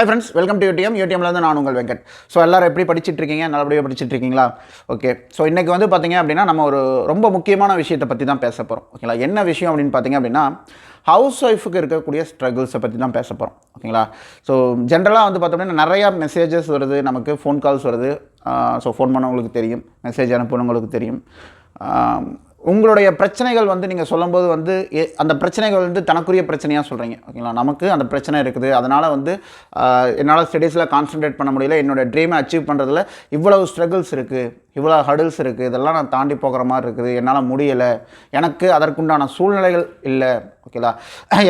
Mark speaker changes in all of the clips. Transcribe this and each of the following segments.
Speaker 1: Hi friends welcome to UTM யூடிஎம்லேருந்து நான் உங்கள் Venkat. So எல்லோரும் எப்படி படிச்சுட்டு இருக்கீங்க நல்லபடியாக படிச்சுட்டு இருக்கீங்களா ஓகே ஸோ இன்றைக்கி வந்து பார்த்தீங்க அப்படின்னா நம்ம ஒரு ரொம்ப முக்கியமான விஷயத்தை பற்றி தான் பேச போகிறோம் ஓகேங்களா என்ன விஷயம் அப்படின்னு பார்த்தீங்க அப்படின்னா ஹவுஸ் ஒய்ஃபுக்கு இருக்கக்கூடிய ஸ்ட்ரகிள்ஸை பற்றி தான் பேச போகிறோம் ஓகேங்களா ஸோ ஜென்ரலாக வந்து பார்த்தோம்னா நிறையா மெசேஜஸ் வருது. நமக்கு ஃபோன் கால்ஸ் வருது. ஸோ ஃபோன் பண்ணவங்களுக்கு தெரியும். மெசேஜ் அனுப்புனவங்களுக்கு தெரியும். உங்களுடைய பிரச்சனைகள் வந்து நீங்கள் சொல்லும்போது வந்து அந்த பிரச்சனைகள் வந்து தனக்குரிய பிரச்சனையாக சொல்கிறீங்க ஓகேங்களா? நமக்கு அந்த பிரச்சனை இருக்குது. அதனால் வந்து என்னால் ஸ்டடீஸில் கான்சென்ட்ரேட் பண்ண முடியல. என்னோடய ட்ரீமை அச்சீவ் பண்ணுறதுல இவ்வளவு ஸ்ட்ரகிள்ஸ் இருக்குது இவ்வளோ ஹடில்ஸ் இருக்குது இதெல்லாம் நான் தாண்டி போகிற மாதிரி இருக்குது. என்னால் முடியலை. எனக்கு அதற்குண்டான சூழ்நிலைகள் இல்லை. ஓகேங்களா?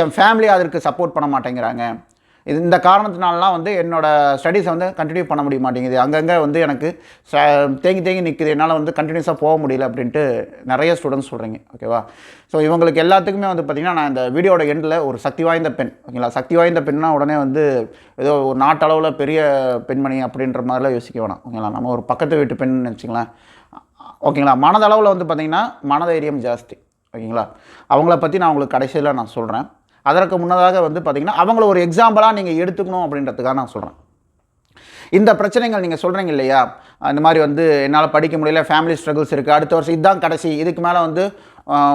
Speaker 1: என் ஃபேமிலி அதற்கு சப்போர்ட் பண்ண மாட்டேங்கிறாங்க. இது இந்த காரணத்தினாலலாம் வந்து என்னோடய ஸ்டடீஸை வந்து கண்டினியூ பண்ண முடிய மாட்டேங்குது. அங்கங்கே வந்து எனக்கு ச- தேங்கி தேங்கி நிற்குது என்னால் வந்து கண்டினியூஸாக போக முடியல அப்படின்ட்டு நிறைய ஸ்டூடெண்ட்ஸ் சொல்கிறீங்க ஓகேவா ஸோ இவங்களுக்கு எல்லாத்துக்குமே வந்து பார்த்திங்கன்னா நான் இந்த வீடியோட எண்டில் ஒரு சக்தி வாய்ந்த பெண். ஓகேங்களா சக்தி வாய்ந்த பெண்ணா உடனே வந்து ஏதோ ஒரு நாட்டளவில் பெரிய பெண்மணி அப்படின்ற மாதிரிலாம் யோசிக்க வேணாம். ஓகேங்களா நம்ம ஒரு பக்கத்து வீட்டு பெண் நினச்சிங்களேன் ஓகேங்களா மனதளவில் வந்து பார்த்திங்கன்னா மனதைரியம் ஜாஸ்தி. ஓகேங்களா அவங்கள பற்றி நான் உங்களுக்கு கடைசியில் நான் சொல்கிறேன் அதற்கு முன்னதாக வந்து பார்த்திங்கன்னா அவங்கள ஒரு எக்ஸாம்பிளாக நீங்கள் எடுத்துக்கணும் அப்படின்றதுக்காக நான் சொல்கிறேன் இந்த பிரச்சனைகள் நீங்கள் சொல்கிறீங்க இல்லையா? இந்த மாதிரி வந்து என்னால் படிக்க முடியல ஃபேமிலி ஸ்ட்ரகிள்ஸ் இருக்குது அடுத்த வருஷம் இதுதான் கடைசி இதுக்கு மேலே வந்து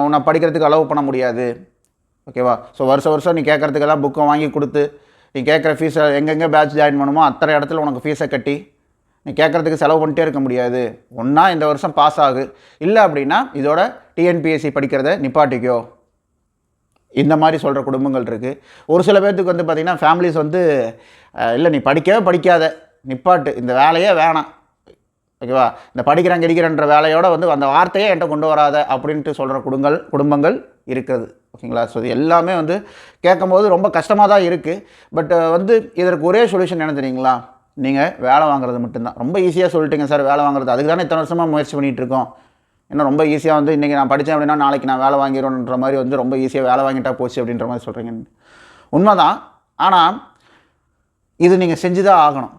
Speaker 1: உன்னை படிக்கிறதுக்கு அலோவ் பண்ண முடியாது. ஓகேவா ஸோ வருஷம் வருஷம் நீ கேட்குறதுக்கெல்லாம் புக்கை வாங்கி கொடுத்து நீ கேட்குற ஃபீஸை எங்கெங்கே பேட்ச் ஜாயின் பண்ணுமோ அத்தனை இடத்துல உனக்கு ஃபீஸை கட்டி நீ கேட்குறதுக்கு செலவு பண்ணிட்டே இருக்க முடியாது. ஒன்றா இந்த வருஷம் பாஸ் ஆகு. இல்லை அப்படின்னா இதோட டிஎன்பிஎஸ்சி படிக்கிறத நிப்பாட்டிக்கோ. இந்த மாதிரி சொல்கிற குடும்பங்கள் இருக்குது ஒரு சில பேர்த்துக்கு வந்து பார்த்திங்கன்னா ஃபேமிலிஸ் வந்து இல்லை நீ படிக்கவே படிக்காத நிப்பாட்டு இந்த வேலையே வேணாம். ஓகேவா? இந்த படிக்கிறேன் கிடைக்கிறேன்ற வேலையோட வந்து அந்த வார்த்தையே என்கிட்ட கொண்டு வராத அப்படின்ட்டு சொல்கிற குடும்பங்கள் குடும்பங்கள் இருக்குது ஓகேங்களா? ஸோ இது எல்லாமே வந்து கேட்கும்போது ரொம்ப கஷ்டமாக தான் இருக்குது பட் வந்து இதற்கு ஒரே சொல்யூஷன் என்ன தெரியுங்களா? நீங்கள் வேலை வாங்குறது மட்டும்தான். ரொம்ப ஈஸியாக சொல்லிட்டீங்க சார் வேலை வாங்குறது. அதுக்கு தானே இத்தனை வருஷமாக முயற்சி பண்ணிகிட்டு ஏன்னா ரொம்ப ஈஸியாக வந்து இன்றைக்கி நான் படித்தேன் அப்படின்னா நாளைக்கு நான் வேலை வாங்கிடுவேன்ற மாதிரி வந்து ரொம்ப ஈஸியாக வேலை வாங்கிட்டா போச்சு அப்படின்ற மாதிரி சொல்கிறீங்க உண்மைதான். ஆனால் இது நீங்கள் செஞ்சு தான் ஆகணும்.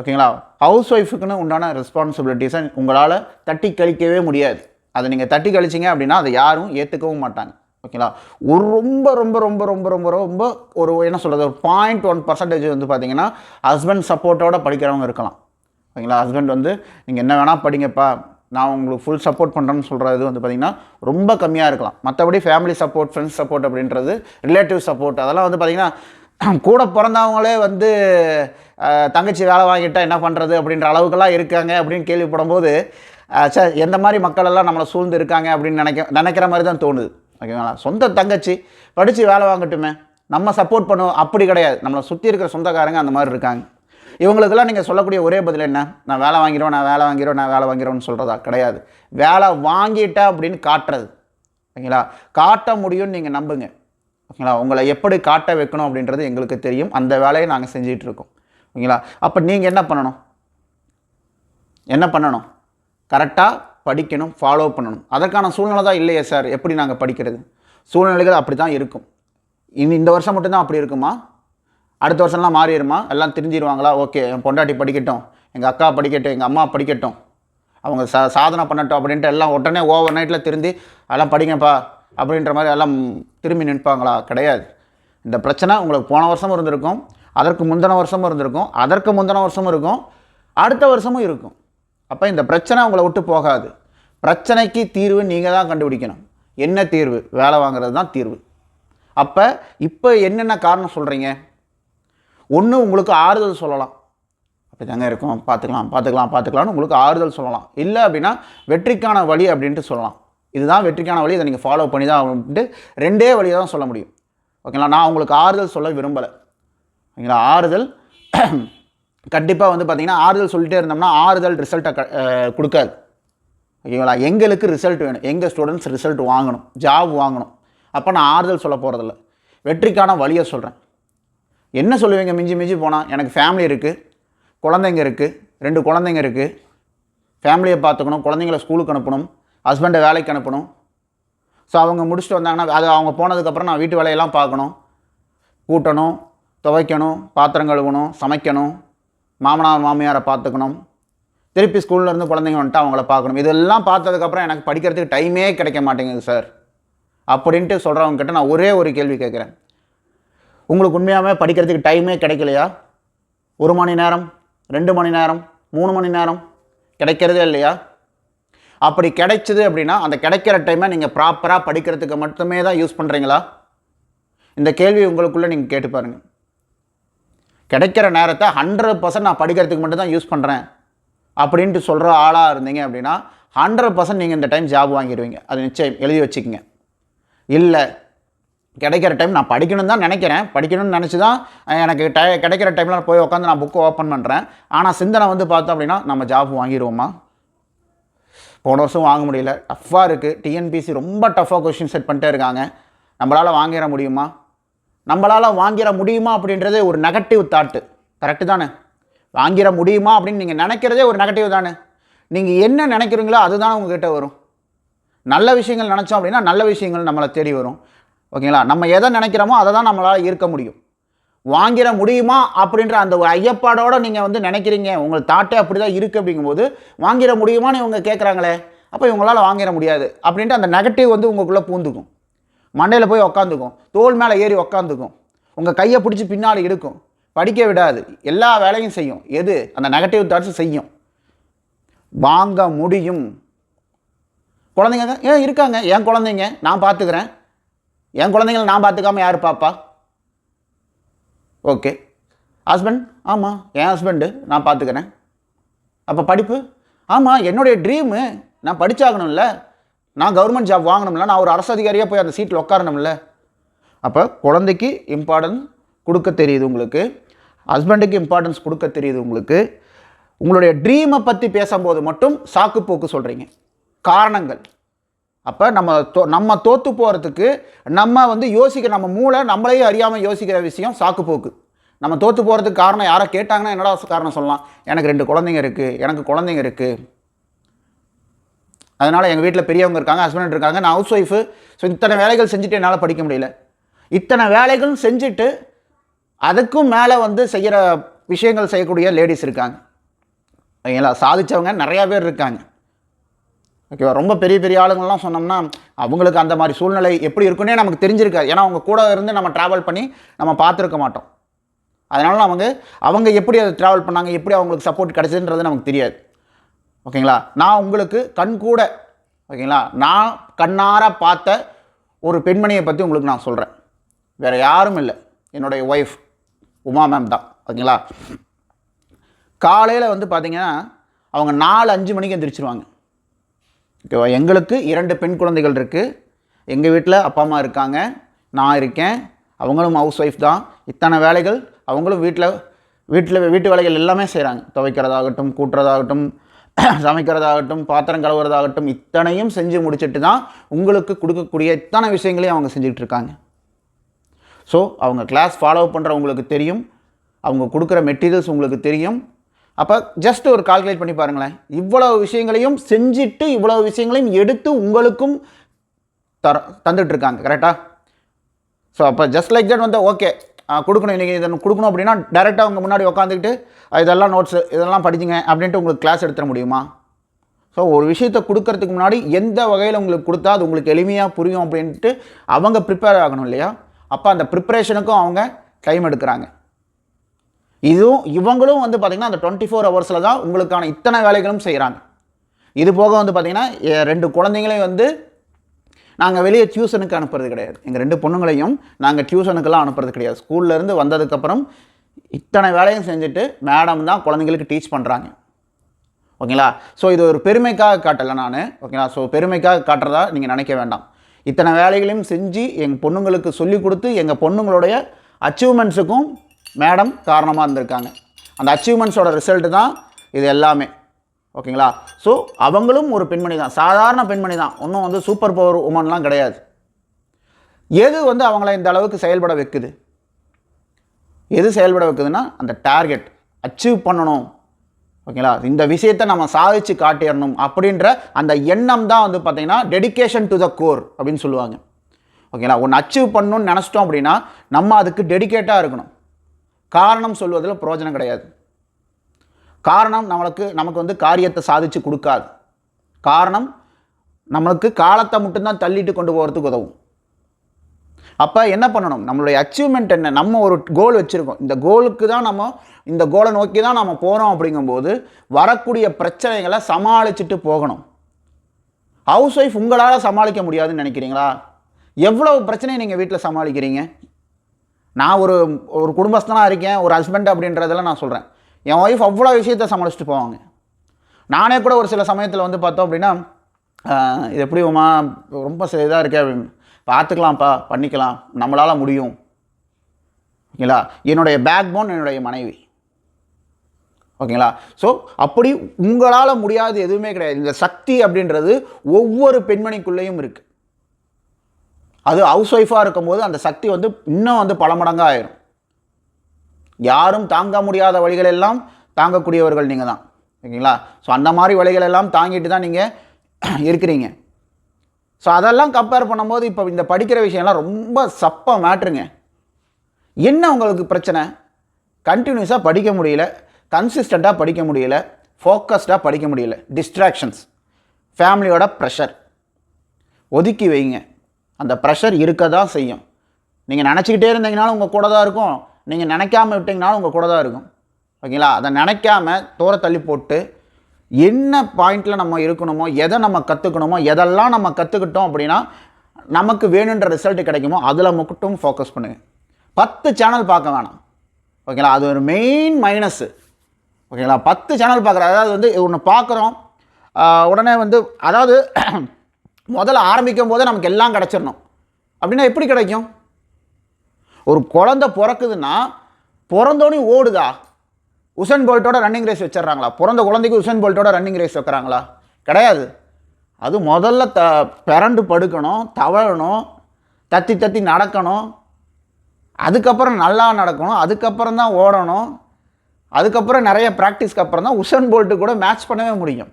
Speaker 1: ஓகேங்களா? ஹவுஸ் ஒய்ஃபுக்குன்னு உண்டான ரெஸ்பான்சிபிலிட்டிஸை உங்களால் தட்டி கழிக்கவே முடியாது. அதை நீங்கள் தட்டி கழிச்சிங்க அப்படின்னா அதை யாரும் ஏற்றுக்கவும் மாட்டாங்க. ஓகேங்களா? ஒரு ரொம்ப ரொம்ப ரொம்ப ரொம்ப ரொம்ப ரொம்ப ஒரு என்ன சொல்கிறது ஒரு பாயிண்ட் ஒன் பர்சன்டேஜ் வந்து பார்த்தீங்கன்னா ஹஸ்பண்ட் சப்போர்ட்டோட படிக்கிறவங்க இருக்கலாம். ஓகேங்களா? ஹஸ்பண்ட் வந்து நீங்கள் என்ன வேணால் படிங்கப்பா. நான் உங்களுக்கு ஃபுல் சப்போர்ட் பண்ணுறேன்னு சொல்கிறது வந்து பார்த்திங்கன்னா ரொம்ப கம்மியாக இருக்கலாம். மற்றபடி ஃபேமிலி சப்போர்ட் ஃப்ரெண்ட்ஸ் சப்போர்ட் அப்படின்றது ரிலேட்டிவ் சப்போர்ட் அதெல்லாம் வந்து பார்த்திங்கன்னா கூட பிறந்தவங்களே வந்து தங்கச்சி வேலை வாங்கிட்டா என்ன பண்ணுறது அப்படின்ற அளவுக்கெல்லாம் இருக்காங்க அப்படின்னு கேள்விப்படும்போது சார் எந்த மாதிரி மக்களெல்லாம் நம்மளை சூழ்ந்து இருக்காங்க அப்படின்னு நினைக்க நினைக்கிற மாதிரி தான் தோணுது. ஓகேங்களா? சொந்த தங்கச்சி படித்து வேலை வாங்கட்டுமே. நம்ம சப்போர்ட் பண்ணுவோம். அப்படி கிடையாது. நம்மளை சுற்றி இருக்கிற சொந்தக்காரங்க அந்த மாதிரி இருக்காங்க. இவங்களுக்கெல்லாம் நீங்கள் சொல்லக்கூடிய ஒரே பதில் என்ன? நான் வேலை வாங்கிடுவோம் நான் வேலை வாங்கிறோம் நான் வேலை வாங்கிடுவேன்னு சொல்கிறதா கிடையாது. வேலை வாங்கிட்டேன் அப்படின்னு காட்டுறது. ஓகேங்களா? காட்ட முடியும்னு நீங்கள் நம்புங்க. ஓகேங்களா? உங்களை எப்படி காட்ட வைக்கணும் அப்படின்றது எங்களுக்கு தெரியும். அந்த வேலையை நாங்கள் செஞ்சிகிட்ருக்கோம் ஓகேங்களா? அப்போ நீங்கள் என்ன பண்ணணும்? என்ன பண்ணணும்? கரெக்டாக படிக்கணும் ஃபாலோ பண்ணணும். அதற்கான சூழ்நிலை தான் இல்லையே சார். எப்படி நாங்கள் படிக்கிறது? சூழ்நிலைகள் அப்படி தான் இருக்கும். இனி இந்த வருஷம் மட்டும்தான் அப்படி இருக்குமா? அடுத்த வருஷம்லாம் மாறிடுமா? எல்லாம் தெரிஞ்சிருவாங்களா? ஓகே என் பொண்டாட்டி படிக்கட்டும் எங்கள் அக்கா படிக்கட்டும் எங்கள் அம்மா படிக்கட்டும். அவங்க சா சாதனை பண்ணட்டும் அப்படின்ட்டு எல்லாம் உடனே ஓவர் நைட்டில் திருந்தி அதெல்லாம் படிங்கப்பா அப்படின்ற மாதிரி எல்லாம் திரும்பி நிற்பாங்களா கிடையாது. இந்த பிரச்சனை உங்களுக்கு போன வருஷமும் இருந்திருக்கும் அதற்கு முந்தின வருஷமும் இருந்திருக்கும் அதற்கு முந்தின வருஷமும் இருக்கும் அடுத்த வருஷமும் இருக்கும். அப்போ இந்த பிரச்சனை உங்களை விட்டு போகாது. பிரச்சனைக்கு தீர்வு நீங்கள் தான் கண்டுபிடிக்கணும். என்ன தீர்வு? வேலை வாங்குறது தான் தீர்வு. அப்போ இப்போ என்னென்ன காரணம் சொல்கிறீங்க ஒன்று உங்களுக்கு ஆறுதல் சொல்லலாம். அப்படி தாங்க இருக்கும். பார்த்துக்கலாம் பார்த்துக்கலாம் பார்த்துக்கலாம்னு உங்களுக்கு ஆறுதல் சொல்லலாம். இல்லை அப்படின்னா வெற்றிக்கான வழி அப்படின்ட்டு சொல்லலாம். இதுதான் வெற்றிக்கான வழி. இதை நீங்கள் ஃபாலோ பண்ணி தான் அப்படின்ட்டு ரெண்டே வழியை தான் சொல்ல முடியும். ஓகேங்களா நான் உங்களுக்கு ஆறுதல் சொல்ல விரும்பலை. ஓகேங்களா ஆறுதல் கண்டிப்பாக வந்து பார்த்திங்கன்னா ஆறுதல் சொல்லிட்டே இருந்தோம்னா ஆறுதல் ரிசல்ட்டை க கொடுக்காது. ஓகேங்களா எங்களுக்கு ரிசல்ட் வேணும். எங்கள் ஸ்டூடெண்ட்ஸ் ரிசல்ட் வாங்கணும். ஜாப் வாங்கணும். அப்போ நான் ஆறுதல் சொல்ல போகிறதில்ல வெற்றிக்கான வழியை சொல்கிறேன் என்ன சொல்லுவீங்க? மிஞ்சி மிஞ்சி போனால் எனக்கு ஃபேமிலி இருக்குது குழந்தைங்க இருக்குது ரெண்டு குழந்தைங்க இருக்குது ஃபேமிலியை பார்த்துக்கணும் குழந்தைங்கள ஸ்கூலுக்கு அனுப்பணும் ஹஸ்பண்டை வேலைக்கு அனுப்பணும். ஸோ அவங்க முடிச்சுட்டு வந்தாங்கன்னா அது அவங்க போனதுக்கப்புறம் நான் வீட்டு வேலையெல்லாம் பார்க்கணும். கூட்டணும் துவைக்கணும் பாத்திரம் கழுவணும் சமைக்கணும் மாமனார் மாமியாரை பார்த்துக்கணும். திருப்பி ஸ்கூல்லேருந்து குழந்தைங்க வந்துட்டு அவங்கள பார்க்கணும். இதெல்லாம் பார்த்ததுக்கப்புறம் எனக்கு படிக்கிறதுக்கு டைமே கிடைக்க மாட்டேங்குது சார் அப்படின்ட்டு சொல்கிறவங்க கிட்டே நான் ஒரே ஒரு கேள்வி கேட்குறேன். உங்களுக்கு உண்மையாகவே படிக்கிறதுக்கு டைமே கிடைக்கலையா? ஒரு மணி நேரம் ரெண்டு மணி நேரம் மூணு மணி நேரம் கிடைக்கிறதே இல்லையா? அப்படி கிடைச்சிது அப்படின்னா அந்த கிடைக்கிற டைமை நீங்கள் ப்ராப்பராக படிக்கிறதுக்கு மட்டுமே தான் யூஸ் பண்ணுறீங்களா இந்த கேள்வி உங்களுக்குள்ளே நீங்கள் கேட்டு பாருங்கள் கிடைக்கிற நேரத்தை ஹண்ட்ரட் பர்சன்ட் நான் படிக்கிறதுக்கு மட்டும் தான் யூஸ் பண்ணுறேன் அப்படின்ட்டு சொல்கிற ஆளாக இருந்தீங்க அப்படின்னா ஹண்ட்ரட் பர்சன்ட் நீங்கள் இந்த டைம் ஜாப் வாங்கிடுவீங்க. அது நிச்சயம். எழுதி வச்சுக்கோங்க. இல்லை கிடைக்கிற டைம் நான் படிக்கணும் தான் நினைக்கிறேன். படிக்கணும்னு நினச்சி தான் எனக்கு டை கிடைக்கிற டைமில் போய் உட்காந்து நான் புக்கு ஓப்பன் பண்ணுறேன் ஆனால் சிந்தனை வந்து பார்த்தோம் அப்படின்னா நம்ம ஜாப் வாங்கிடுவோமா போன வருஷம் வாங்க முடியல. டஃப்பாக இருக்குது டிஎன்பிசி ரொம்ப டஃப்பாக கொஷின் செட் பண்ணிட்டே இருக்காங்க. நம்மளால் வாங்கிட முடியுமா? நம்மளால் வாங்கிட முடியுமா அப்படின்றதே ஒரு நெகட்டிவ் தாட்டு கரெக்டு தானே? வாங்கிட முடியுமா அப்படின்னு நீங்கள் நினைக்கிறதே ஒரு நெகட்டிவ் தானே? நீங்கள் என்ன நினைக்கிறீங்களோ அதுதானே உங்ககிட்ட வரும். நல்ல விஷயங்கள் நினச்சோம் அப்படின்னா நல்ல விஷயங்கள் நம்மளை தேடி வரும். ஓகேங்களா? நம்ம எதை நினைக்கிறோமோ அதை தான் நம்மளால் ஈர்க்க முடியும். வாங்கிட முடியுமா அப்படின்ற அந்த ஒரு ஐயப்பாடோடு நீங்கள் வந்து நினைக்கிறீங்க. உங்கள் தாட்டே அப்படி தான் இருக்குது அப்படிங்கும்போது வாங்கிட முடியுமான்னு இவங்க கேட்குறாங்களே அப்போ இவங்களால் வாங்கிட முடியாது. அப்படின்ட்டு அந்த நெகட்டிவ் வந்து உங்களுக்குள்ளே பூந்துக்கும். மண்டையில் போய் உக்காந்துக்கும். தோல் மேலே ஏறி உக்காந்துக்கும். உங்கள் கையை பிடிச்சி பின்னால் இருக்கும் படிக்க விடாது. எல்லா வேலையும் செய்யும். எது? அந்த நெகட்டிவ் தாட்ஸும் செய்யும். வாங்க முடியும். குழந்தைங்க ஏன் இருக்காங்க? என் குழந்தைங்க? நான் பார்த்துக்கிறேன் என் குழந்தைங்கள நான் பார்த்துக்காம யார் பாப்பா? ஓகே ஹஸ்பண்ட் ஆமாம் என் ஹஸ்பண்டு நான் பார்த்துக்கிறேன். அப்போ படிப்பு? ஆமாம் என்னுடைய ட்ரீமு நான் படித்தாகணும்ல நான் கவர்மெண்ட் ஜாப் வாங்கணும்ல. நான் ஒரு அரசு அதிகாரியாக போய் அந்த சீட்டில் உட்காரணும்ல. அப்போ குழந்தைக்கு இம்பார்ட்டன்ஸ் கொடுக்க தெரியுது உங்களுக்கு. ஹஸ்பண்டுக்கு இம்பார்ட்டன்ஸ் கொடுக்க தெரியுது உங்களுக்கு. உங்களுடைய ட்ரீமை பற்றி பேசும்போது மட்டும் சாக்கு போக்கு சொல்கிறீங்க காரணங்கள். அப்போ நம்ம தோ நம்ம தோற்று போகிறதுக்கு நம்ம வந்து யோசிக்கிற நம்ம மூளை நம்மளையும் அறியாமல் யோசிக்கிற விஷயம் சாக்கு போக்கு நம்ம தோற்று போகிறதுக்கு காரணம் யாரை கேட்டாங்கன்னா என்னடா காரணம் சொல்லலாம். எனக்கு ரெண்டு குழந்தைங்க இருக்குது எனக்கு குழந்தைங்க இருக்குது அதனால் எங்கள் வீட்டில் பெரியவங்க இருக்காங்க ஹஸ்பண்ட் இருக்காங்க நான் ஹவுஸ் ஒய்ஃபு ஸோ இத்தனை வேலைகள் செஞ்சுட்டு என்னால் படிக்க முடியல. இத்தனை வேலைகளும் செஞ்சுட்டு அதுக்கும் மேலே வந்து செய்கிற விஷயங்கள் செய்யக்கூடிய லேடிஸ் இருக்காங்க. ஓகேங்களா சாதித்தவங்க நிறையா பேர் இருக்காங்க. ஓகேவா ரொம்ப பெரிய பெரிய ஆளுங்கள்லாம் சொன்னோம்னா அவங்களுக்கு அந்த மாதிரி சூழ்நிலை எப்படி இருக்குன்னே நமக்கு தெரிஞ்சிருக்காது. ஏன்னா அவங்க கூட இருந்து நம்ம ட்ராவல் பண்ணி நம்ம பார்த்துருக்க மாட்டோம். அதனால அவங்க அவங்க எப்படி அதை ட்ராவல் பண்ணாங்க எப்படி அவங்களுக்கு சப்போர்ட் கிடச்சதுன்றது நமக்கு தெரியாது. ஓகேங்களா நான் உங்களுக்கு கண் கூட ஓகேங்களா நான் கண்ணார பார்த்த ஒரு பெண்மணியை பற்றி உங்களுக்கு நான் சொல்கிறேன் வேறு யாரும் இல்லை. என்னுடைய ஒய்ஃப் உமா மேம் தான். ஓகேங்களா காலையில் வந்து பார்த்திங்கன்னா அவங்க நாலு அஞ்சு மணிக்கு எந்திரிச்சிருவாங்க. ஓகேவா எங்களுக்கு இரண்டு பெண் குழந்தைகள் இருக்குது எங்கள் வீட்டில் அப்பா அம்மா இருக்காங்க. நான் இருக்கேன். அவங்களும் ஹவுஸ் ஒய்ஃப் தான். இத்தனை வேலைகள் அவங்களும் வீட்டில் வீட்டில் வீட்டு வேலைகள் எல்லாமே செய்கிறாங்க துவைக்கிறதாகட்டும் கூட்டுறதாகட்டும் சமைக்கிறதாகட்டும் பாத்திரம் கழுவுறதாகட்டும் இத்தனையும் செஞ்சு முடிச்சிட்டு தான் உங்களுக்கு கொடுக்கக்கூடிய இத்தனை விஷயங்களையும் அவங்க செஞ்சுட்டு இருக்காங்க. ஸோ அவங்க கிளாஸ் ஃபாலோ பண்ணுறவங்களுக்கு தெரியும். அவங்க கொடுக்குற மெட்டீரியல்ஸ் உங்களுக்கு தெரியும். அப்போ ஜஸ்ட் ஒரு கால்குலேட் பண்ணி பாருங்களேன். இவ்வளவு விஷயங்களையும் செஞ்சுட்டு இவ்வளவு விஷயங்களையும் எடுத்து உங்களுக்கும் தர தந்துட்டு இருக்காங்க கரெக்டாக ஸோ அப்போ ஜஸ்ட் லைக் தட் வந்து ஓகே கொடுக்கணும் இன்றைக்கி இதை கொடுக்கணும் அப்படின்னா டேரெக்டாக அவங்க முன்னாடி உட்காந்துக்கிட்டு இதெல்லாம் நோட்ஸு இதெல்லாம் படிச்சுங்க அப்படின்ட்டு உங்களுக்கு கிளாஸ் எடுத்துட முடியுமா? ஸோ ஒரு விஷயத்தை கொடுக்கறதுக்கு முன்னாடி எந்த வகையில் உங்களுக்கு கொடுத்தா அது உங்களுக்கு எளிமையாக புரியும் அப்படின்ட்டு அவங்க ப்ரிப்பேர் ஆகணும் இல்லையா? அப்போ அந்த ப்ரிப்பரேஷனுக்கும் அவங்க டைம் எடுக்கிறாங்க. இதுவும் இவங்களும் வந்து பார்த்திங்கன்னா அந்த டுவெண்ட்டி ஃபோர் ஹவர்ஸில் தான் உங்களுக்கான இத்தனை வேலைகளும் செய்கிறாங்க இது போக வந்து பார்த்திங்கன்னா ரெண்டு குழந்தைங்களையும் வந்து நாங்கள் வெளியே டியூஷனுக்கு அனுப்புறது கிடையாது. எங்கள் ரெண்டு பொண்ணுங்களையும் நாங்கள் டியூஷனுக்கெல்லாம் அனுப்புறது கிடையாது. ஸ்கூல்லேருந்து வந்ததுக்கப்புறம் இத்தனை வேலையும் செஞ்சுட்டு மேடம் தான் குழந்தைங்களுக்கு டீச் பண்ணுறாங்க ஓகேங்களா? ஸோ இது ஒரு பெருமைக்காக காட்டலை நான். ஓகேங்களா? ஸோ பெருமைக்காக காட்டுறதா நீங்கள் நினைக்க வேண்டாம். இத்தனை வேலைகளையும் செஞ்சு எங்கள் பொண்ணுங்களுக்கு சொல்லிக் கொடுத்து எங்கள் பொண்ணுங்களுடைய அச்சீவ்மெண்ட்ஸுக்கும் மேடம் காரணமாக இருந்திருக்காங்க. அந்த அச்சீவ்மெண்ட்ஸோட ரிசல்ட்டு தான் இது எல்லாமே. ஓகேங்களா? ஸோ அவங்களும் ஒரு பெண்மணி தான். சாதாரண பெண்மணி தான். ஒன்றும் வந்து சூப்பர் பவர் உமன்லாம் கிடையாது. எது வந்து அவங்கள இந்த அளவுக்கு செயல்பட வைக்குது? எது செயல்பட வைக்குதுன்னா அந்த டார்கெட் அச்சீவ் பண்ணணும். ஓகேங்களா? இந்த விஷயத்தை நம்ம சாதிச்சு காட்டிடணும் அப்படின்ற அந்த எண்ணம் தான் வந்து பார்த்திங்கன்னா டெடிகேஷன் டு த கோர் அப்படின்னு சொல்லுவாங்க. ஓகேங்களா? ஒன்று அச்சீவ் பண்ணணும்னு நினச்சிட்டோம் அப்படின்னா நம்ம அதுக்கு டெடிகேட்டாக இருக்கணும். காரணம் சொல்வதில் பிரயோஜனம் கிடையாது. காரணம் நம்மளுக்கு நமக்கு வந்து காரியத்தை சாதிச்சு கொடுக்காது. காரணம் நம்மளுக்கு காலத்தை மட்டும்தான் தள்ளிட்டு கொண்டு போகிறதுக்கு உதவும். அப்போ என்ன பண்ணணும்? நம்மளுடைய அச்சீவ்மெண்ட் என்ன? நம்ம ஒரு கோல் வச்சுருக்கோம். இந்த கோலுக்கு தான் நம்ம இந்த கோலை நோக்கி தான் நம்ம போகிறோம் அப்படிங்கும்போது வரக்கூடிய பிரச்சனைகளை சமாளிச்சுட்டு போகணும். ஹவுஸ் ஒய்ஃப் உங்களால் சமாளிக்க முடியாதுன்னு நினைக்கிறீங்களா? எவ்வளோ பிரச்சனையை நீங்கள் வீட்டில் சமாளிக்கிறீங்க? நான் ஒரு ஒரு குடும்பஸ்தனாக இருக்கேன் ஒரு ஹஸ்பண்ட் அப்படின்றதெல்லாம் நான் சொல்கிறேன் என் ஒய்ஃப் அவ்வளோ விஷயத்த சமாளிச்சுட்டு போவாங்க. நானே கூட ஒரு சில சமயத்தில் வந்து பார்த்தோம் அப்படின்னா இது எப்படி உமா ரொம்ப இதாக இருக்கே அப்படின்னு. பார்த்துக்கலாம்ப்பா பண்ணிக்கலாம். நம்மளால் முடியும். ஓகேங்களா? என்னுடைய பேக் போன் என்னுடைய மனைவி. ஓகேங்களா? ஸோ அப்படி உங்களால் முடியாது எதுவுமே கிடையாது. இந்த சக்தி அப்படின்றது ஒவ்வொரு பெண்மணிக்குள்ளேயும் இருக்குது அது ஹவுஸ் ஒய்ஃபாக இருக்கும்போது அந்த சக்தி வந்து இன்னும் வந்து பல மடங்காக ஆயிரும். யாரும் தாங்க முடியாத வழிகளெல்லாம் தாங்கக்கூடியவர்கள் நீங்கள் தான். ஓகேங்களா ஸோ அந்த மாதிரி வழிகளெல்லாம் தாங்கிட்டு தான் நீங்கள் இருக்கிறீங்க. ஸோ அதெல்லாம் கம்பேர் பண்ணும்போது இப்போ இந்த படிக்கிற விஷயம்லாம் ரொம்ப சப்பாக மேட்ருங்க என்ன உங்களுக்கு பிரச்சனை? கண்டினியூஸாக படிக்க முடியல கன்சிஸ்டண்ட்டாக படிக்க முடியல ஃபோக்கஸ்டாக படிக்க முடியல. டிஸ்ட்ராக்ஷன்ஸ் ஃபேமிலியோட ப்ரெஷர் ஒதுக்கி வைங்க. அந்த ப்ரெஷர் இருக்க தான் செய்யும். நீங்கள் நினச்சிக்கிட்டே இருந்தீங்கனாலும் உங்கள் கூட தான் இருக்கும். நீங்கள் நினைக்காம விட்டீங்கனாலும் உங்கள் கூட தான் இருக்கும். ஓகேங்களா? அதை நினைக்காம தூர தள்ளி போட்டு என்ன பாயிண்டில் நம்ம இருக்கணுமோ எதை நம்ம கற்றுக்கணுமோ எதெல்லாம் நம்ம கற்றுக்கிட்டோம் அப்படின்னா நமக்கு வேணுன்ற ரிசல்ட் கிடைக்குமோ அதில் மட்டும் ஃபோக்கஸ் பண்ணுங்கள் பத்து சேனல் பார்க்க வேணாம். ஓகேங்களா? அது ஒரு மெயின் மைனஸ்ஸு ஓகேங்களா? பத்து சேனல் பார்க்குற அதாவது வந்து ஒன்று பார்க்குறோம். உடனே வந்து அதாவது முதல்ல ஆரம்பிக்கும் போதே நமக்கு எல்லாம் கிடச்சிடணும். அப்படின்னா எப்படி கிடைக்கும்? ஒரு குழந்தை பிறக்குதுன்னா பிறந்தோடனே ஓடுதா? உசன் போல்ட்டோட ரன்னிங் ரேஸ் வச்சிடறாங்களா? பிறந்த குழந்தைக்கு உசன் போல்ட்டோட ரன்னிங் ரேஸ் வைக்கிறாங்களா? கிடையாது. அது முதல்ல த பிறண்டு படுக்கணும் தவழணும் தத்தி தத்தி நடக்கணும். அதுக்கப்புறம் நல்லா நடக்கணும் அதுக்கப்புறம் தான் ஓடணும். அதுக்கப்புறம் நிறைய ப்ராக்டிஸ்க்கு அப்புறம் தான் உசன் போல்ட்டு கூட மேட்ச் பண்ணவே முடியும்.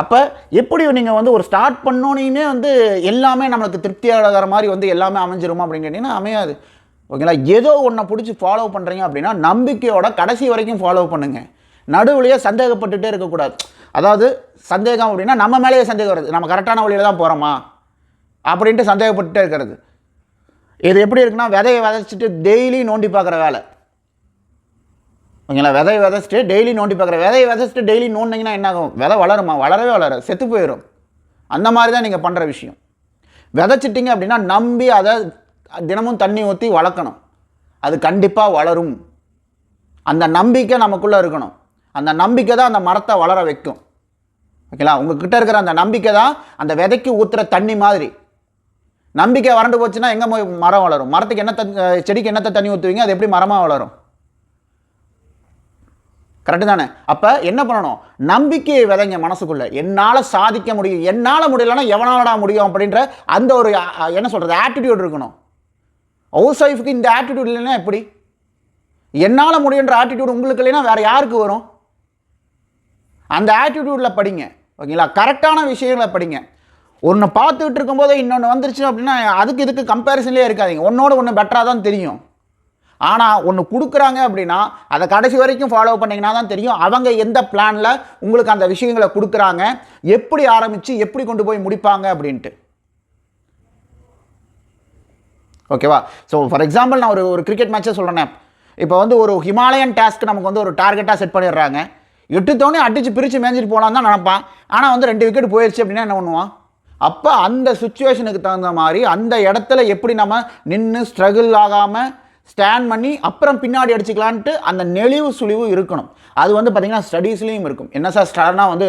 Speaker 1: அப்போ எப்படி நீங்கள் வந்து ஒரு ஸ்டார்ட் பண்ணோனையுமே வந்து எல்லாமே நம்மளுக்கு திருப்தியாகிற மாதிரி வந்து எல்லாமே அமைஞ்சிருமா அப்படின்னு கேட்டிங்கன்னா அமையாது. ஓகேங்களா? ஏதோ ஒன்றை பிடிச்சி ஃபாலோ பண்ணுறீங்க அப்படின்னா நம்பிக்கையோட கடைசி வரைக்கும் ஃபாலோ பண்ணுங்கள் நடுவுலையே சந்தேகப்பட்டுகிட்டே இருக்கக்கூடாது. அதாவது சந்தேகம் அப்படின்னா நம்ம மேலேயே சந்தேகம் வருது. நம்ம கரெக்டான வழியில் தான் போகிறோமா அப்படின்ட்டு சந்தேகப்பட்டுட்டே இருக்கிறது. இது எப்படி இருக்குன்னா விதையை விதைச்சிட்டு டெய்லி நோண்டி பார்க்குற வேலை. ஓகேங்களா? விதை விதைச்சிட்டு டெய்லி நோண்டி பார்க்குற விதையை விதைச்சிட்டு டெய்லி நோண்டிங்கன்னா என்ன ஆகும் விதை வளருமா? வளரவே வளர செத்து போயிடும் அந்த மாதிரி தான் நீங்கள் பண்ணுற விஷயம். விதைச்சிட்டிங்க அப்படின்னா நம்பி அதை தினமும் தண்ணி ஊற்றி வளர்க்கணும். அது கண்டிப்பாக வளரும். அந்த நம்பிக்கை நமக்குள்ளே இருக்கணும். அந்த நம்பிக்கை தான் அந்த மரத்தை வளர வைக்கும். ஓகேங்களா? உங்ககிட்ட இருக்கிற அந்த நம்பிக்கை தான் அந்த விதைக்கு ஊற்றுற தண்ணி மாதிரி. நம்பிக்கை வறண்டு போச்சுன்னா எங்கே போய் மரம் வளரும்? மரத்துக்கு என்ன த செடிக்கு என்னத்தை தண்ணி ஊற்றுவீங்க அது எப்படி மரமாக வளரும்? கரெக்டு தானே? அப்போ என்ன பண்ணணும்? நம்பிக்கையை விதைங்க மனசுக்குள்ளே. என்னால் சாதிக்க முடியும். என்னால் முடியலன்னா எவனாலடா முடியும் அப்படின்ற அந்த ஒரு என்ன சொல்கிறது ஆட்டிடியூட் இருக்கணும். ஹவுஸ் ஒய்ஃபுக்கு இந்த ஆட்டிடியூட் இல்லைன்னா எப்படி? என்னால் முடியுன்ற ஆட்டிடியூட் உங்களுக்கு இல்லைன்னா வேறு யாருக்கு வரும்? அந்த ஆட்டிடியூடில் படிங்க. ஓகேங்களா? கரெக்டான விஷயங்களை படிங்க. ஒன்று பார்த்துக்கிட்டு இருக்கும்போது இன்னொன்று வந்துருச்சு அப்படின்னா அதுக்கு இதுக்கு கம்பேரிசன்லேயே இருக்காதீங்க. ஒன்றோட ஒன்று பெட்டராக தான் தெரியும். ஆனால் ஒன்று கொடுக்குறாங்க அப்படின்னா அதை கடைசி வரைக்கும் ஃபாலோ பண்ணிங்கன்னா தான் தெரியும். அவங்க எந்த பிளானில் உங்களுக்கு அந்த விஷயங்களை கொடுக்குறாங்க எப்படி ஆரம்பித்து எப்படி கொண்டு போய் முடிப்பாங்க அப்படின்ட்டு. ஓகேவா ஸோ ஃபார் எக்ஸாம்பிள் நான் ஒரு ஒரு கிரிக்கெட் மேட்ச்சை சொல்கிறேனே இப்போ வந்து ஒரு ஹிமாலயன் டாஸ்க் நமக்கு வந்து ஒரு டார்கெட்டாக செட் பண்ணிடுறாங்க. எட்டு அடித்து பிரித்து மேய்ஞ்சிட்டு போகலாம் தான் நினப்பான். ஆனால் வந்து ரெண்டு விக்கெட் போயிடுச்சு அப்படின்னா என்ன பண்ணுவான்? அப்போ அந்த சுச்சுவேஷனுக்கு தகுந்த மாதிரி அந்த இடத்துல எப்படி நம்ம நின்று ஸ்ட்ரகிள் ஆகாமல் ஸ்டாண்ட் பண்ணி அப்புறம் பின்னாடி அடிச்சுக்கலான்ட்டு அந்த நெளிவு சுழிவு இருக்கணும். அது வந்து பார்த்திங்கன்னா ஸ்டடீஸ்லேயும் இருக்கும். என்ன சார் ஸ்டார்னா வந்து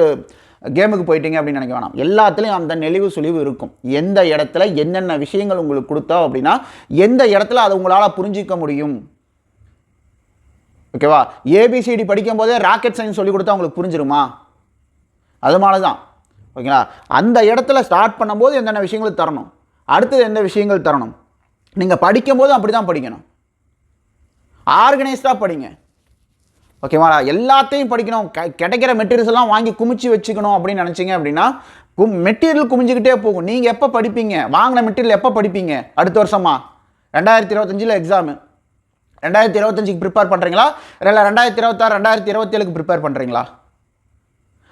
Speaker 1: கேமுக்கு போயிட்டீங்க அப்படின்னு நினைக்க வேணாம். எல்லாத்துலேயும் அந்த நெளிவு சுழிவு இருக்கும். எந்த இடத்துல என்னென்ன விஷயங்கள் உங்களுக்கு கொடுத்தோம் அப்படின்னா எந்த இடத்துல அதை உங்களால் புரிஞ்சிக்க முடியும்? ஓகேவா? ஏபிசிடி படிக்கும் போதே ராக்கெட் சயின்ஸ் சொல்லி கொடுத்தா உங்களுக்கு புரிஞ்சிருமா? அது மாதிரி தான் ஓகேங்களா? அந்த இடத்துல ஸ்டார்ட் பண்ணும்போது என்னென்ன விஷயங்கள் தரணும்? அடுத்தது எந்த விஷயங்கள் தரணும்? நீங்கள் படிக்கும்போது அப்படி தான் படிக்கணும். ஆர்கனைஸ்டாக படிங்க. ஓகேவா எல்லாத்தையும் படிக்கணும். கிடைக்கிற மெட்டீரியல்ஸ் எல்லாம் வாங்கி குமிச்சு வச்சுக்கணும் அப்படின்னு நினச்சிங்க அப்படின்னா கும் மெட்டீரியல் குமிஞ்சுக்கிட்டே போகும். நீங்கள் எப்போ படிப்பீங்க? வாங்கின மெட்டீரியல் எப்போ படிப்பீங்க? அடுத்த வருஷமா? ரெண்டாயிரத்தி இருபத்தஞ்சில் எக்ஸாமு ரெண்டாயிரத்தி இருபத்தஞ்சுக்கு ப்ரிப்பேர் பண்ணுறீங்களா இல்லை ரெண்டாயிரத்தி இருபத்தாறு ரெண்டாயிரத்தி இருபத்தேழுக்கு ப்ரிப்பேர் பண்ணுறீங்களா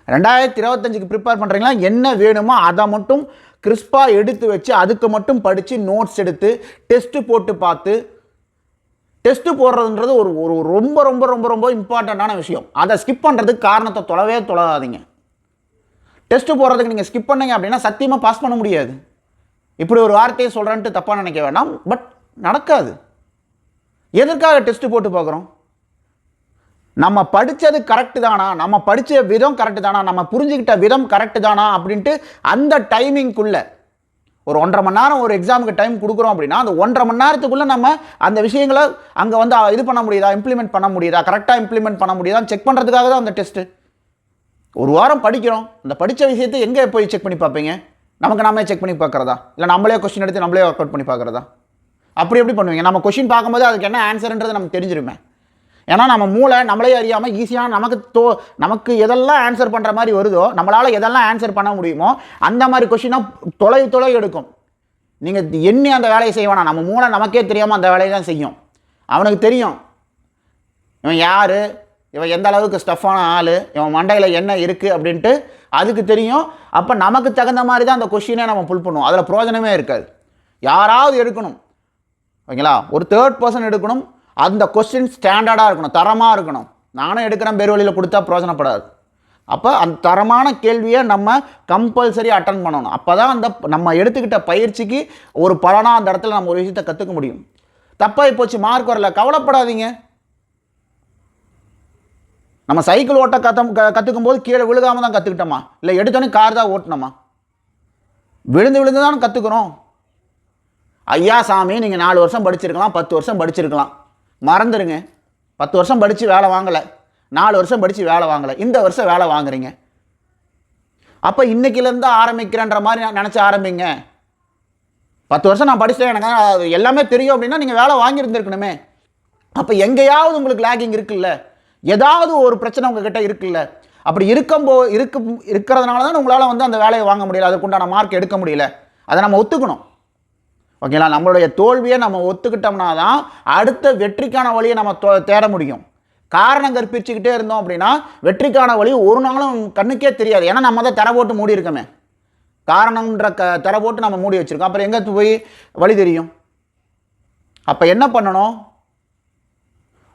Speaker 1: ரெண்டாயிரத்தி இருபத்தஞ்சுக்கு ப்ரிப்பேர் பண்ணுறீங்களா என்ன வேணுமோ அதை மட்டும் கிறிஸ்பாக எடுத்து வச்சு அதுக்கு மட்டும் படித்து நோட்ஸ் எடுத்து டெஸ்ட்டு போட்டு பார்த்து டெஸ்ட்டு போடுறதுன்றது ஒரு ஒரு ரொம்ப ரொம்ப ரொம்ப ரொம்ப இம்பார்ட்டண்ட்டான விஷயம். அதை ஸ்கிப் பண்ணுறதுக்கு காரணத்தை தொலைவே தொலைவாதீங்க டெஸ்ட்டு போடுறதுக்கு நீங்கள் ஸ்கிப் பண்ணீங்க அப்படின்னா சத்தியமாக பாஸ் பண்ண முடியாது. இப்படி ஒரு வார்த்தையை சொல்கிறேன்ட்டு தப்பாக நினைக்க வேண்டாம். பட் நடக்காது. எதற்காக டெஸ்ட்டு போட்டு பார்க்குறோம்? நம்ம படித்தது கரெக்டு தானா? நம்ம படித்த விதம் கரெக்டு தானா? நம்ம புரிஞ்சுக்கிட்ட விதம் கரெக்டு தானா? அப்படின்ட்டு அந்த டைமிங்குள்ளே ஒரு ஒன்றரை மணி நேரம் ஒரு எக்ஸாமுக்கு டைம் கொடுக்குறோம் அப்படின்னா அந்த ஒன்றரை மணி நேரத்துக்குள்ளே நம்ம அந்த விஷயங்களை அங்கே வந்து இது பண்ண முடியுதா? இம்ப்ளிமெண்ட் பண்ண முடியுதா? கரெக்டாக இம்ப்ளிமெண்ட் பண்ண முடியுதா? செக் பண்ணுறதுக்காக தான் அந்த டெஸ்ட்டு ஒரு வாரம் படிக்கிறோம். அந்த படித்த விஷயத்தை எங்கே போய் செக் பண்ணி பார்ப்பீங்க? நமக்கு நாமளே செக் பண்ணி பார்க்குறதா? இல்லை நம்மளே கொஸ்டின் எடுத்து நம்மளே ஒர்க் அவுட் பண்ணி பார்க்குறதா? அப்படி எப்படி பண்ணுவீங்க? நம்ம கொஷின் பார்க்கும்போது அதுக்கு என்ன ஆன்சர்ன்றது நமக்கு தெரிஞ்சிருமே. ஏன்னா நம்ம மூளை நம்மளே அறியாமல் ஈஸியாக நமக்கு தோ நமக்கு எதெல்லாம் ஆன்சர் பண்ணுற மாதிரி வருதோ நம்மளால் எதெல்லாம் ஆன்சர் பண்ண முடியுமோ அந்த மாதிரி கொஷினாக தொலை தொலை எடுக்கும். நீங்கள் எண்ணி அந்த வேலையை செய்வானா நம்ம மூளை நமக்கே தெரியாமல் அந்த வேலையை தான் செய்யும். அவனுக்கு தெரியும். இவன் யார்? இவன் எந்த அளவுக்கு ஸ்டஃப்பான ஆள்? இவன் மண்டையில் என்ன இருக்குது அப்படின்ட்டு அதுக்கு தெரியும். அப்போ நமக்கு தகுந்த மாதிரி தான் அந்த கொஷினே நம்ம புல் பண்ணுவோம். அதில் பிரயோஜனமே இருக்காது. யாராவது எடுக்கணும். ஓகேங்களா? ஒரு தேர்ட் பர்சன் எடுக்கணும். அந்த கொஸ்டின் ஸ்டாண்டர்டாக இருக்கணும் தரமாக இருக்கணும். நானும் எடுக்கிறேன் பேர் வழியில் கொடுத்தா பிரயோஜனப்படாது. அப்போ அந்த தரமான கேள்வியை நம்ம கம்பல்சரி அட்டன் பண்ணணும். அப்போ தான் அந்த நம்ம எடுத்துக்கிட்ட பயிற்சிக்கு ஒரு பலனாக அந்த இடத்துல நம்ம ஒரு விஷயத்தை கற்றுக்க முடியும். தப்பாகி போச்சு மார்க் வரல கவலைப்படாதீங்க. நம்ம சைக்கிள் ஓட்ட கத்த கற்றுக்கும் போது கீழே விழுகாமல் தான் கற்றுக்கிட்டோமா இல்லை எடுத்தோன்னே கார் தான் ஓட்டணுமா? விழுந்து விழுந்து தான் கற்றுக்குறோம் ஐயா சாமி நீங்கள் நாலு வருஷம் படிச்சிருக்கலாம் பத்து வருஷம் படிச்சிருக்கலாம். மறந்துடுங்க பத்து வருஷம் படித்து வேலை வாங்கலை. நாலு வருஷம் படித்து வேலை வாங்கலை. இந்த வருஷம் வேலை வாங்குறீங்க. அப்போ இன்றைக்கிலேருந்து ஆரம்பிக்கிறேன்ற மாதிரி நான் நினச்சி ஆரம்பிங்க. பத்து வருஷம் நான் படிச்சிட்டேன் எனக்கு அது எல்லாமே தெரியும் அப்படின்னா நீங்கள் வேலை வாங்கியிருந்துருக்கணுமே. அப்போ எங்கேயாவது உங்களுக்கு லேகிங் இருக்குல்ல. ஏதாவது ஒரு பிரச்சனை உங்ககிட்ட இருக்குல்ல. அப்படி இருக்கும்போ இருக்கு இருக்கிறதுனால தான் உங்களால் வந்து அந்த வேலையை வாங்க முடியல. அதுக்குண்டான மார்க் எடுக்க முடியல. அதை நம்ம ஒத்துக்கணும். ஓகேங்களா? நம்மளுடைய தோல்வியை நம்ம ஒத்துக்கிட்டோம்னா தான் அடுத்த வெற்றிக்கான வழியை நம்ம தேட முடியும். காரணம் கற்பிச்சுக்கிட்டே இருந்தோம் அப்படின்னா வெற்றிக்கான வழி ஒரு நாளும் கண்ணுக்கே தெரியாது. ஏன்னா நம்ம தான் தர போட்டு மூடி இருக்கோமே. காரணம்ன்ற க தர போட்டு நம்ம மூடி வச்சுருக்கோம். அப்புறம் எங்கே போய் வழி தெரியும்? அப்போ என்ன பண்ணணும்?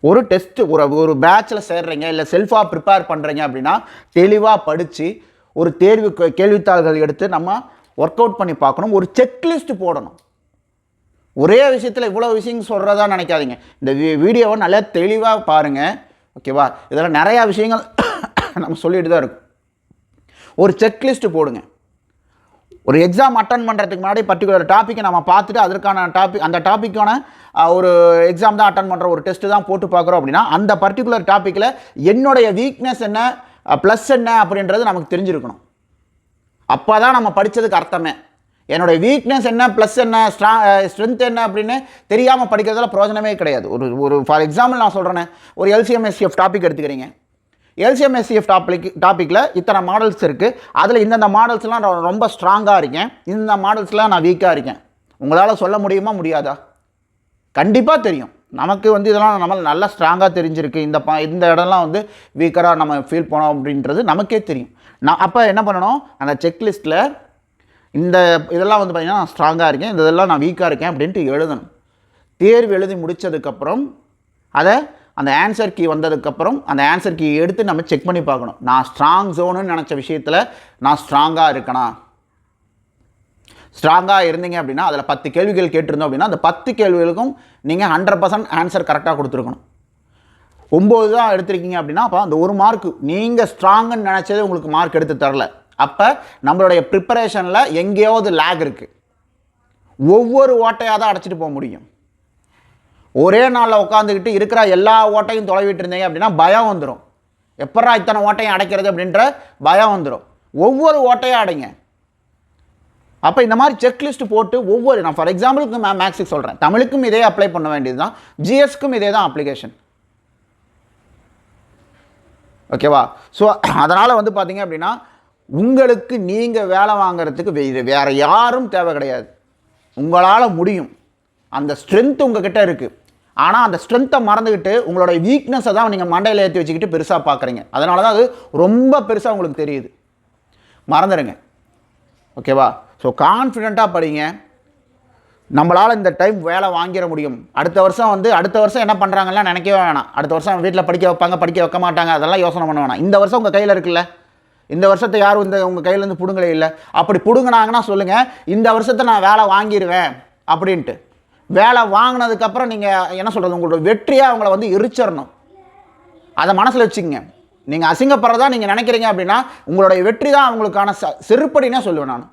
Speaker 1: ஒரு டெஸ்ட்டு ஒரு ஒரு பேட்சில் சேர்றீங்க இல்லை செல்ஃபாக ப்ரிப்பேர் பண்ணுறீங்க அப்படின்னா தெளிவாக படித்து ஒரு தேர்வு கேள்வித்தாள்கள் எடுத்து நம்ம ஒர்க் அவுட் பண்ணி பார்க்கணும். ஒரு செக்லிஸ்ட் போடணும். ஒரே விஷயத்தில் இவ்வளோ விஷயம் சொல்கிறதா நினைக்காதீங்க. இந்த வீடியோவை நல்லா தெளிவாக பாருங்கள் ஓகேவா? இதில் நிறையா விஷயங்கள் நம்ம சொல்லிட்டு தான் இருக்கும். ஒரு செக்லிஸ்ட்டு போடுங்க. ஒரு எக்ஸாம் அட்டன் பண்ணுறதுக்கு முன்னாடி பர்டிகுலர் டாப்பிக்கை நம்ம பார்த்துட்டு அதற்கான டாபிக் அந்த டாப்பிக்கான ஒரு எக்ஸாம் தான் அட்டன் பண்ணுற ஒரு டெஸ்ட்டு தான் போட்டு பார்க்குறோம் அப்படின்னா அந்த பர்டிகுலர் டாப்பிக்கில் என்னுடைய வீக்னஸ் என்ன ப்ளஸ் என்ன அப்படின்றது நமக்கு தெரிஞ்சிருக்கணும். அப்போ தான் நம்ம படித்ததுக்கு அர்த்தமே. என்னுடைய வீக்னஸ் என்ன ப்ளஸ் என்ன ஸ்ட்ரா ஸ்ட்ரென்த் என்ன அப்படின்னு தெரியாமல் படிக்கிறதுல பிரயோஜனமே கிடையாது. ஒரு ஒரு ஃபார் எக்ஸாம்பிள் நான் சொல்கிறேன்னே ஒரு எல்சிஎம்எஸ்சிஎஃப் டாபிக் எடுத்துக்கிறீங்க. எல்சிஎம்எஸ்சிஎஃப் டாபிக் டாப்பிக்கில் இத்தனை மாடல்ஸ் இருக்குது அதில் இந்தந்த மாடல்ஸ்லாம் நான் ரொம்ப ஸ்ட்ராங்காக இருக்கேன். இந்த மாடல்ஸ்லாம் நான் வீக்காக இருக்கேன். உங்களால் சொல்ல முடியுமா முடியாதா? கண்டிப்பாக தெரியும். நமக்கு வந்து இதெல்லாம் நம்ம நல்லா ஸ்ட்ராங்காக தெரிஞ்சிருக்கு. இந்த பா இந்த இடம்லாம் வந்து வீக்கராக நம்ம ஃபீல் பண்ணோம் அப்படின்றது நமக்கே தெரியும். நான் அப்போ என்ன பண்ணணும்? அந்த செக்லிஸ்ட்டில் இந்த இதெல்லாம் வந்து பார்த்திங்கன்னா நான் ஸ்ட்ராங்காக இருக்கேன். இந்த இதெல்லாம் நான் வீக்காக இருக்கேன் அப்படின்ட்டு எழுதணும். தேர்வு எழுதி முடித்ததுக்கப்புறம் அதை அந்த ஆன்சர் கீ வந்ததுக்கப்புறம் அந்த ஆன்சர் கீ எடுத்து நம்ம செக் பண்ணி பார்க்கணும். நான் ஸ்ட்ராங் ஜோனுன்னு நினச்ச விஷயத்தில் நான் ஸ்ட்ராங்காக இருக்கணா ஸ்ட்ராங்காக இருந்தீங்க அப்படின்னா அதில் பத்து கேள்விகள் கேட்டிருந்தோம் அப்படின்னா அந்த பத்து கேள்விகளுக்கும் நீங்கள் ஹண்ட்ரட் பர்சன்ட் ஆன்சர் கரெக்டாக கொடுத்துருக்கணும். ஒம்பது தான் எடுத்திருக்கீங்க அப்படின்னா அப்போ அந்த ஒரு மார்க் நீங்கள் ஸ்ட்ராங்குன்னு நினச்சதே உங்களுக்கு மார்க் எடுத்து தரல. அப்போ நம்மளுடைய ப்ரிப்பரேஷனில் எங்கேயாவது லேக் இருக்குது ஒவ்வொரு ஓட்டையாக தான் அடைச்சிட்டு போக முடியும். ஒரே நாளில் உட்காந்துக்கிட்டு இருக்கிற எல்லா ஓட்டையும் தொலைவிட்டு இருந்தீங்க அப்படின்னா பயம் வந்துடும் எப்படா இத்தனை ஓட்டையும் அடைக்கிறது அப்படின்ற பயம் வந்துடும் ஒவ்வொரு ஓட்டையும் அடைங்க. அப்போ இந்த மாதிரி செக்லிஸ்ட் போட்டு ஒவ்வொரு நான் ஃபார் எக்ஸாம்பிளுக்கு மே மேக்ஸுக்கு சொல்கிறேன் தமிழுக்கும் இதே அப்ளை பண்ண வேண்டியது தான் ஜிஎஸ்க்கும் இதே தான் அப்ளிகேஷன் ஓகேவா ஸோ அதனால் வந்து பார்த்தீங்க அப்படின்னா உங்களுக்கு நீங்கள் வேலை வாங்குறதுக்கு வே- வேறு யாரும் தேவை கிடையாது. உங்களால் முடியும். அந்த ஸ்ட்ரென்த் உங்ககிட்ட இருக்குது ஆனால் அந்த ஸ்ட்ரென்த்தை மறந்துக்கிட்டு உங்களோட வீக்னஸை தான் நீங்கள் மண்டையில் ஏற்றி வச்சுக்கிட்டு பெருசாக பார்க்குறீங்க அதனால தான் அது ரொம்ப பெருசாக உங்களுக்கு தெரியுது. மறந்துடுங்க ஓகேவா? ஸோ கான்ஃபிடெண்ட்டாக படிங்க. நம்மளால் இந்த டைம் வேலை வாங்கிட முடியும். அடுத்த வருஷம் வந்து அடுத்த வருஷம் என்ன பண்ணுறாங்கலாம் நினைக்கவே வேணாம். அடுத்த வருஷம் வீட்டில் படிக்க வைப்பாங்க படிக்க வைக்க மாட்டாங்க. அதெல்லாம் யோசனை பண்ண வேணாம். இந்த வருஷம் உங்கள் கையில் இருக்குல்ல? இந்த வருஷத்தை யாரும் இந்த உங்கள் கையிலேருந்து பிடுங்கலே இல்லை. அப்படி பிடுங்கினாங்கன்னா சொல்லுங்கள் இந்த வருஷத்தை நான் வேலை வாங்கிடுவேன் அப்படின்ட்டு. வேலை வாங்கினதுக்கப்புறம் நீங்கள் என்ன சொல்கிறது உங்களோட வெற்றியாக அவங்கள வந்து எரிச்சிடணும் அதை மனசில் வச்சுக்கோங்க. நீங்கள் அசிங்கப்படுறதா நீங்கள் நினைக்கிறீங்க அப்படின்னா உங்களுடைய வெற்றி தான் அவங்களுக்கான ச செருப்படினே சொல்லுவேன் நான்.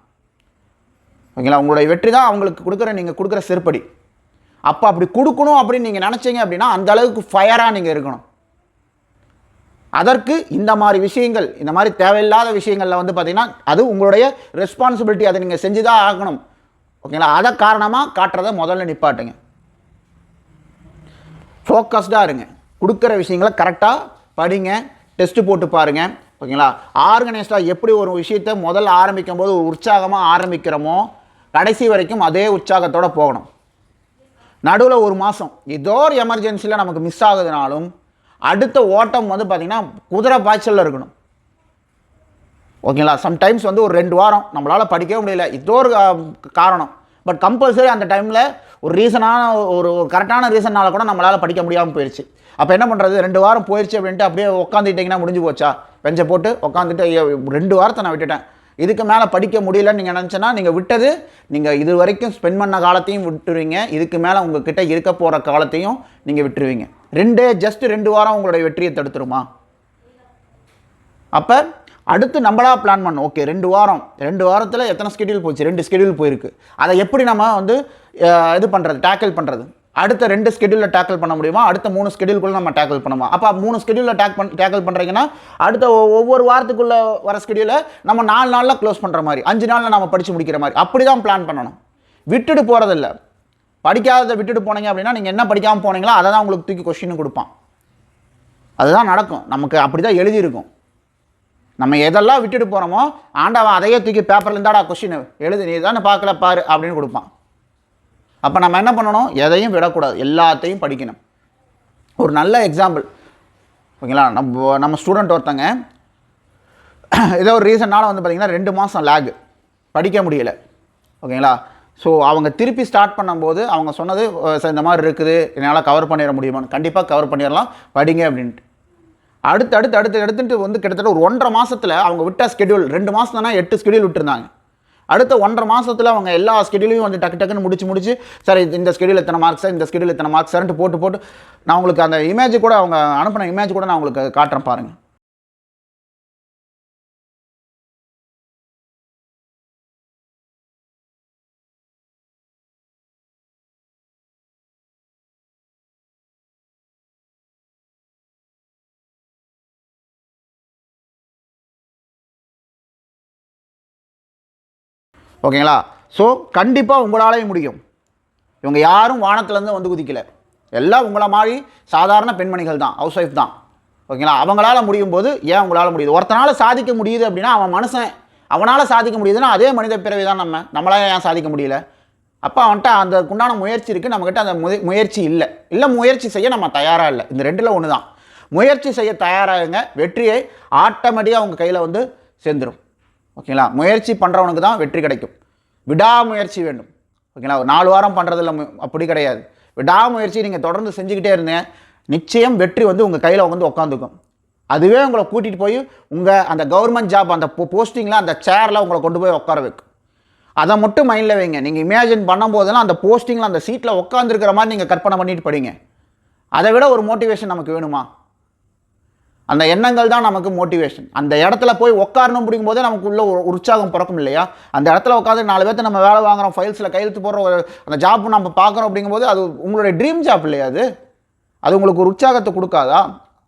Speaker 1: ஓகேங்களா? உங்களுடைய வெற்றி தான் அவங்களுக்கு கொடுக்குற நீங்கள் கொடுக்குற செருப்படி. அப்போ அப்படி கொடுக்கணும் அப்படின்னு நீங்கள் நினச்சிங்க அப்படின்னா அந்த அளவுக்கு ஃபயராக நீங்கள் இருக்கணும். அதற்கு இந்த மாதிரி விஷயங்கள் இந்த மாதிரி தேவையில்லாத விஷயங்களில் வந்து பார்த்தீங்கன்னா அது உங்களுடைய ரெஸ்பான்சிபிலிட்டி அதை நீங்கள் செஞ்சு தான் ஆகணும். ஓகேங்களா? அதை காரணமாக காட்டுறதை முதல்ல நிப்பாட்டுங்க. ஃபோக்கஸ்டாக இருங்க. கொடுக்குற விஷயங்களை கரெக்டாக படிங்க டெஸ்ட்டு போட்டு பாருங்கள் ஓகேங்களா? ஆர்கனைஸ்டாக எப்படி ஒரு விஷயத்தை முதல்ல ஆரம்பிக்கும் போது ஒரு உற்சாகமாக ஆரம்பிக்கிறோமோ கடைசி வரைக்கும் அதே உற்சாகத்தோடு போகணும். நடுவில் ஒரு மாதம் ஏதோ ஒரு எமர்ஜென்சியில் நமக்கு மிஸ் ஆகுதுனாலும் அடுத்த ஓட்டம் வந்து பார்த்திங்கன்னா குதிரை பாய்ச்சலில் இருக்கணும். ஓகேங்களா? சம்டைம்ஸ் வந்து ஒரு ரெண்டு வாரம் நம்மளால் படிக்கவே முடியல. இதோ ஒரு காரணம். பட் கம்பல்சரி அந்த டைமில் ஒரு ரீசனான ஒரு ஒரு கரெக்டான ரீசன்னால கூட நம்மளால் படிக்க முடியாமல் போயிடுச்சு அப்போ என்ன பண்ணுறது ரெண்டு வாரம் போயிடுச்சு அப்படின்ட்டு அப்படியே உட்காந்துட்டிங்கன்னா முடிஞ்சு போச்சா? பெஞ்சை போட்டு உட்காந்துட்டு ரெண்டு வாரத்தை நான் விட்டுட்டேன். இதுக்கு மேலே படிக்க முடியலன்னு நீங்கள் நினச்சேன்னா நீங்கள் விட்டது நீங்கள் இது வரைக்கும் ஸ்பெண்ட் பண்ண காலத்தையும் விட்டுருவீங்க. இதுக்கு மேலே உங்ககிட்ட இருக்க போகிற காலத்தையும் நீங்கள் விட்டுருவீங்க. ரெண்டே ஜஸ்ட் ரெண்டு வாரம் உங்களுடைய வெற்றியை தடுத்துருமா? அப்போ அடுத்து நம்மளா பிளான் பண்ணோம். ஓகே ரெண்டு வாரம். ரெண்டு வாரத்தில் எத்தனை ஸ்கெடியூல் போச்சு? ரெண்டு ஸ்கெடியூல் போயிருக்கு. அதை எப்படி நம்ம வந்து இது பண்ணுறது டேக்கிள் பண்ணுறது அடுத்த ரெண்டு ஸ்கெடியூலில் டேக்கிள் பண்ண முடியுமா? அடுத்த மூணு ஸ்கெடியூல்குள்ளே நம்ம டேக்கிள் பண்ணுமா? அப்போ மூணு ஸ்கெடியூலில் டேக் பண் டேக்கிள் பண்ணுறீங்கன்னா அடுத்த ஒவ்வொரு வாரத்துக்குள்ளே வர ஸ்கெடியூலை நம்ம நாலு நாளில் க்ளோஸ் பண்ணுற மாதிரி அஞ்சு நாளில் நம்ம படித்து முடிக்கிற மாதிரி அப்படி தான் பிளான் பண்ணணும். விட்டுட்டு போகிறதில்ல படிக்காததை விட்டுட்டு போனீங்க அப்படின்னா நீங்கள் என்ன படிக்காமல் போனீங்களோ அதை தான் உங்களுக்கு தூக்கி கொஷின் கொடுப்பான். அதுதான் நடக்கும். நமக்கு அப்படி தான் எழுதியிருக்கும். நம்ம எதெல்லாம் விட்டுட்டு போகிறோமோ ஆண்டவன் அதையே தூக்கி பேப்பரில் இருந்தாடா கொஷின் எழுது நீ தானே பார்க்கல பாரு அப்படின்னு கொடுப்பான். அப்போ நம்ம என்ன பண்ணணும்? எதையும் விடக்கூடாது. எல்லாத்தையும் படிக்கணும். ஒரு நல்ல எக்ஸாம்பிள் ஓகேங்களா? நம்ம நம்ம ஸ்டூடெண்ட் ஒருத்தங்க ஏதோ ஒரு ரீசன்னால் வந்து பார்த்திங்கன்னா ரெண்டு மாதம் லேக் படிக்க முடியலை. ஓகேங்களா? ஸோ அவங்க திருப்பி ஸ்டார்ட் பண்ணும்போது அவங்க சொன்னது சார் இந்த மாதிரி இருக்குது. என்னால் கவர் பண்ணிட முடியுமான்னு. கண்டிப்பாக கவர் பண்ணிடலாம். படிங்க அப்படின்ட்டு. அடுத்து அடுத்து அடுத்து எடுத்துட்டு வந்து கிட்டத்தட்ட ஒரு ஒன்றரை மாதத்தில் அவங்க விட்ட ஸ்கெடியூல் ரெண்டு மாதம் தானே எட்டு ஸ்கெடியூல் விட்டுருந்தாங்க. அடுத்த ஒன்றரை மாதத்தில் அவங்க எல்லா ஸ்கெடியூலையும் வந்து டக்கு டக்குன்னு முடிச்சு முடிச்சு சார் இந்த ஸ்கெடியூல் எத்தனை மார்க்ஸ் சார் இந்த ஸ்கெடியூல் எத்தனை மார்க்ஸ் சார்ன்ட்டு போட்டு போட்டு நான் உங்களுக்கு அந்த இமேஜ் கூட அவங்க அனுப்பின இமேஜ் கூட நான் உங்களுக்கு காட்டுறேன் பாருங்கள் ஓகேங்களா? ஸோ கண்டிப்பாக உங்களாலேயும் முடியும். இவங்க யாரும் வானத்துலேருந்து வந்து குதிக்கல. எல்லாம் உங்களை மாதிரி சாதாரண பெண்மணிகள் தான் ஹவுஸ் ஒய்ஃப் தான். ஓகேங்களா? அவங்களால முடியும் போது ஏன் உங்களால் முடியுது? ஒருத்தனால சாதிக்க முடியுது அப்படின்னா அவன் மனுஷன். அவனால் சாதிக்க முடியுதுன்னா அதே மனித பிறவி தான் நம்ம. நம்மளால் ஏன் சாதிக்க முடியல? அப்போ அவன்கிட்ட அந்த உண்டான முயற்சி இருக்குது நம்மக்கிட்ட அந்த முய முயற்சி இல்லை. இல்லை முயற்சி செய்ய நம்ம தயாராக இல்லை. இந்த ரெண்டில் ஒன்று தான் முயற்சி செய்ய தயாராகுங்க வெற்றியை ஆட்டோமேட்டிக்காக உங்கள் கையில் வந்து சேர்ந்துடும் ஓகேங்களா? முயற்சி பண்ணுறவனுக்கு தான் வெற்றி கிடைக்கும். விடாமுயற்சி வேண்டும். ஓகேங்களா? ஒரு நாலு வாரம் பண்ணுறதில்ல அப்படி கிடையாது. விடாமுயற்சி நீங்கள் தொடர்ந்து செஞ்சுக்கிட்டே இருந்தேன் நிச்சயம் வெற்றி வந்து உங்கள் கையில் வந்து உட்காந்துக்கும் அதுவே உங்களை கூட்டிகிட்டு போய் உங்கள் அந்த கவர்மெண்ட் ஜாப் அந்த போஸ்டிங்கில் அந்த சேரில் உங்களை கொண்டு போய் உட்கார வைக்கும். அதை மட்டும் மைண்டில் வைங்க. நீங்கள் இமேஜின் பண்ணும்போதெல்லாம் அந்த போஸ்டிங்கில் அந்த சீட்டில் உட்காந்துருக்கிற மாதிரி நீங்கள் கற்பனை பண்ணிட்டு படிங்க. அதை விட ஒரு மோட்டிவேஷன் நமக்கு வேணுமா? அந்த எண்ணங்கள் தான் நமக்கு மோட்டிவேஷன் அந்த இடத்துல போய் உட்காரணும் பிடிக்கும் போதே நமக்கு உள்ள ஒரு உற்சாகம் பிறக்கும் இல்லையா? அந்த இடத்துல உட்காந்து நாலு பேர்த்து நம்ம வேலை வாங்குறோம் ஃபைல்ஸில் கையெழுத்து போடுற ஒரு அந்த ஜாப் நம்ம பார்க்குறோம் அப்படிங்கும்போது அது உங்களுடைய ட்ரீம் ஜாப் இல்லையா அது? அது உங்களுக்கு ஒரு உற்சாகத்தை கொடுக்காதா?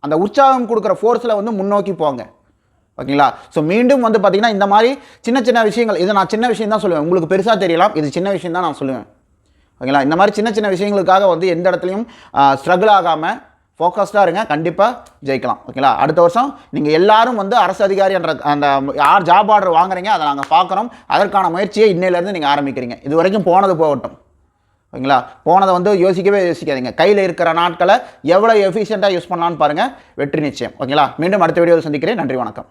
Speaker 1: அந்த உற்சாகம் கொடுக்குற ஃபோர்ஸில் வந்து முன்னோக்கி போங்க. ஓகேங்களா? ஸோ மீண்டும் வந்து பார்த்தீங்கன்னா இந்த மாதிரி சின்ன சின்ன விஷயங்கள் இதை நான் சின்ன விஷயம் தான் சொல்லுவேன். உங்களுக்கு பெருசாக தெரியலாம் இது சின்ன விஷயம் தான் நான் சொல்லுவேன். ஓகேங்களா? இந்த மாதிரி சின்ன சின்ன விஷயங்களுக்காக வந்து எந்த இடத்துலையும் ஸ்ட்ரகிள் ஆகாமல் ஃபோக்கஸ்டாக இருங்க. கண்டிப்பாக ஜெயிக்கலாம். ஓகேங்களா அடுத்த வருஷம் நீங்கள் எல்லாரும் வந்து அரசு அதிகாரி என்ற அந்த யார் ஜாப் ஆர்டர் வாங்குறீங்க அதை நாங்கள் பார்க்குறோம் அதற்கான முயற்சியை இன்னையிலேருந்து நீங்கள் ஆரம்பிக்கிறீங்க. இது வரைக்கும் போனது போகட்டும். ஓகேங்களா போனதை வந்து யோசிக்கவே யோசிக்காதீங்க. கையில் இருக்கிற நாட்களை எவ்வளோ எஃபிஷியண்ட்டாக யூஸ் பண்ணலான்னு பாருங்கள் வெற்றி நிச்சயம். ஓகேங்களா மீண்டும் அடுத்த வீடியோவில் சந்திக்கிறேன். நன்றி வணக்கம்.